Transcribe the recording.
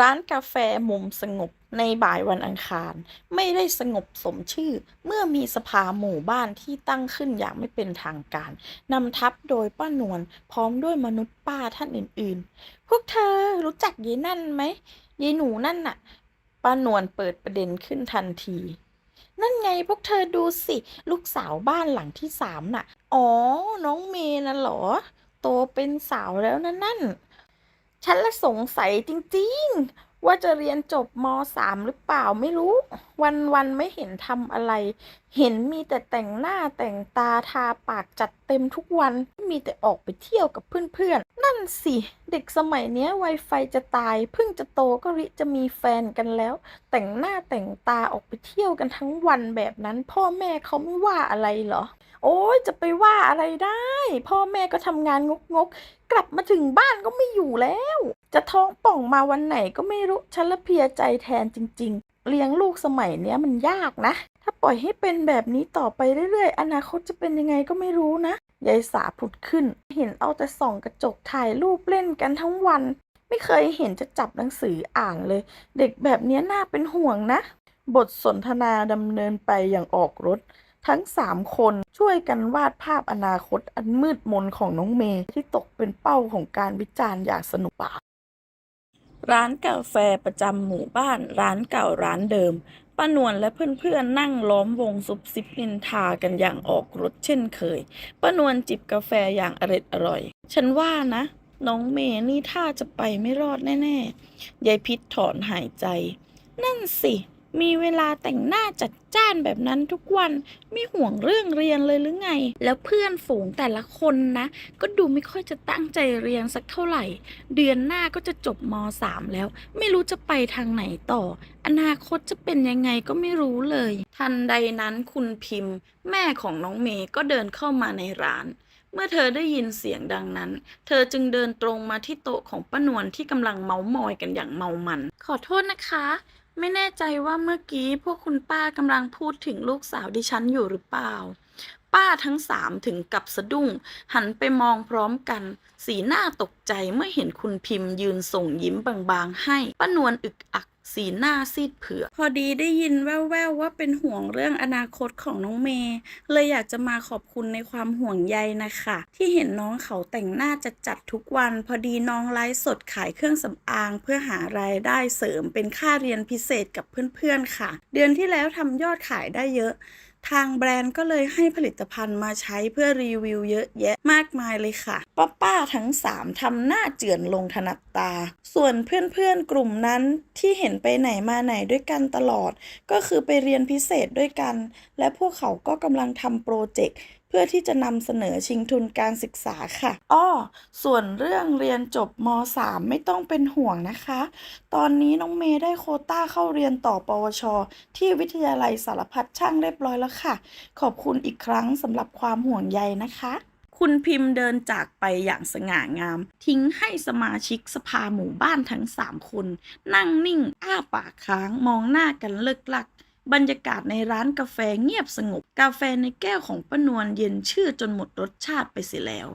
ร้านกาแฟมุมสงบในบ่ายวันอังคาร ไม่ได้สงบสมชื่อ เมื่อมีสภาหมู่บ้านที่ตั้งขึ้นอย่างไม่เป็นทางการนำทัพโดยป้านวลพร้อมด้วยมนุษย์ป้าท่านอื่นๆ พวกเธอรู้จักยายนั่นไหมยายหนูนั่นน่ะ ป้านวลเปิดประเด็นขึ้นทันที นั่นไงพวกเธอดูสิ ลูกสาวบ้านหลังที่สามน่ะ อ๋อ น้องเมย์น่ะเหรอ โตเป็นสาวแล้วนะนั่น ฉันละสงสัยจริงๆ ว่าจะเรียนจบมสามหรือเปล่าไม่รู้ วันๆไม่เห็นทำอะไร เห็นมีแต่แต่งหน้าแต่งตาทาปากจัดเต็มทุกวัน มีแต่ออกไปเที่ยวกับเพื่อนๆ นั่นสิ เด็กสมัยเนี้ยไวไฟจะตาย เพิ่งจะโตก็ริจะมีแฟนกันแล้ว แต่งหน้าแต่งตาออกไปเที่ยวกันทั้งวันแบบนั้น พ่อแม่เขาไม่ว่าอะไรเหรอ โอ้ยจะไปว่าอะไรได้ พ่อแม่ก็ทำงานงกๆกลับมาถึงบ้านก็ไม่อยู่แล้ว จะท้องป่องมาวันไหนก็ไม่รู้ฉันละเพียใจแทนจริง ๆ เลี้ยงลูกสมัยเนี้ยมันยากนะ ถ้าปล่อยให้เป็นแบบนี้ต่อไปเรื่อยๆ อนาคตจะเป็นยังไงก็ไม่รู้นะยายสาผุดขึ้น เห็นเอาแต่ส่องกระจกถ่ายรูปเล่นกันทั้งวัน ไม่เคยเห็นจะจับหนังสืออ่านเลย เด็กแบบเนี้ยน่าเป็นห่วงนะ บทสนทนาดำเนินไปอย่างออกรถ ทั้งสามคนช่วยกันวาดภาพอนาคตอันมืดมนของน้องเมย์ที่ตกเป็นเป้าของการวิจารณ์อย่างสนุกปากร้านกาแฟประจำหมู่บ้าน ร้านเก่าร้านเดิมป้านวลและเพื่อนๆนั่งล้อมวงซุบซิบนินทากันอย่างออกรถเช่นเคยป้านวลจิบกาแฟอย่างอร็ดอร่อย ฉันว่านะ น้องเมย์นี่ท่าจะไปไม่รอดแน่ๆยายพิษถอนหายใจ นั่นสิ มีเวลาแต่งหน้าจัดจ้านแบบนั้นทุกวันไม่ห่วงเรื่องเรียนเลยหรือไง แล้วเพื่อนฝูงแต่ละคนนะ ก็ดูไม่ค่อยจะตั้งใจเรียนสักเท่าไหร่ เดือนหน้าก็จะจบม .3 แล้ว ไม่รู้จะไปทางไหนต่อ อนาคตจะเป็นยังไงก็ไม่รู้เลย ทันใดนั้นคุณพิมพ์ แม่ของน้องเมย์ก็เดินเข้ามาในร้านเมื่อเธอได้ยินเสียงดังนั้น เธอจึงเดินตรงมาที่โต๊ะของป้านวลที่กำลังเมาส์มอยกันอย่างเมามัน ขอโทษนะคะ ไม่แน่ใจว่าเมื่อกี้พวกคุณป้ากำลังพูดถึงลูกสาวดิฉันอยู่หรือเปล่า ป้าทั้งสามถึงกับสะดุ้ง หันไปมองพร้อมกัน สีหน้าตกใจเมื่อเห็นคุณพิมพ์ยืนส่งยิ้มบางๆให้ ป้านวลอึกอัก สีหน้าซีดเผือกพอดีได้ยินแว่วๆว่าเป็นห่วงเรื่องอนาคตของน้องเมย์เลยอยากจะมาขอบคุณในความห่วงใยนะคะ ที่เห็นน้องเขาแต่งหน้าจัดจัดทุกวัน พอดีน้องไลฟ์สดขายเครื่องสำอางเพื่อหารายได้เสริมเป็นค่าเรียนพิเศษกับเพื่อนๆค่ะ เดือนที่แล้วทำยอดขายได้เยอะทางแบรนด์ก็เลยให้ผลิตภัณฑ์มาใช้เพื่อรีวิวเยอะแยะมากมายเลยค่ะ ป้าป้าๆทั้งสามทำหน้าเจือนลงถนัดตา ส่วนเพื่อนๆกลุ่มนั้นที่เห็นไปไหนมาไหนด้วยกันตลอด ก็คือไปเรียนพิเศษด้วยกัน และพวกเขาก็กำลังทำโปรเจกต์เพื่อที่จะนำเสนอชิงทุนการศึกษาค่ะ อ้อ ส่วนเรื่องเรียนจบม .3 ไม่ต้องเป็นห่วงนะคะ ตอนนี้น้องเมย์ได้โคต้าเข้าเรียนต่อ ปวช ที่วิทยาลัยสารพัดช่างเรียบร้อยแล้วค่ะ ขอบคุณอีกครั้งสำหรับความห่วงใยนะคะ คุณพิมพ์เดินจากไปอย่างสง่างาม ทิ้งให้สมาชิกสภาหมู่บ้านทั้งสามคน นั่งนิ่งอ้าปากค้างมองหน้ากันเลิกลัก บรรยากาศในร้านกาแฟเงียบสงบ กาแฟในแก้วของป้านวลเย็นชื่อจนหมดรสชาติไปเสียแล้ว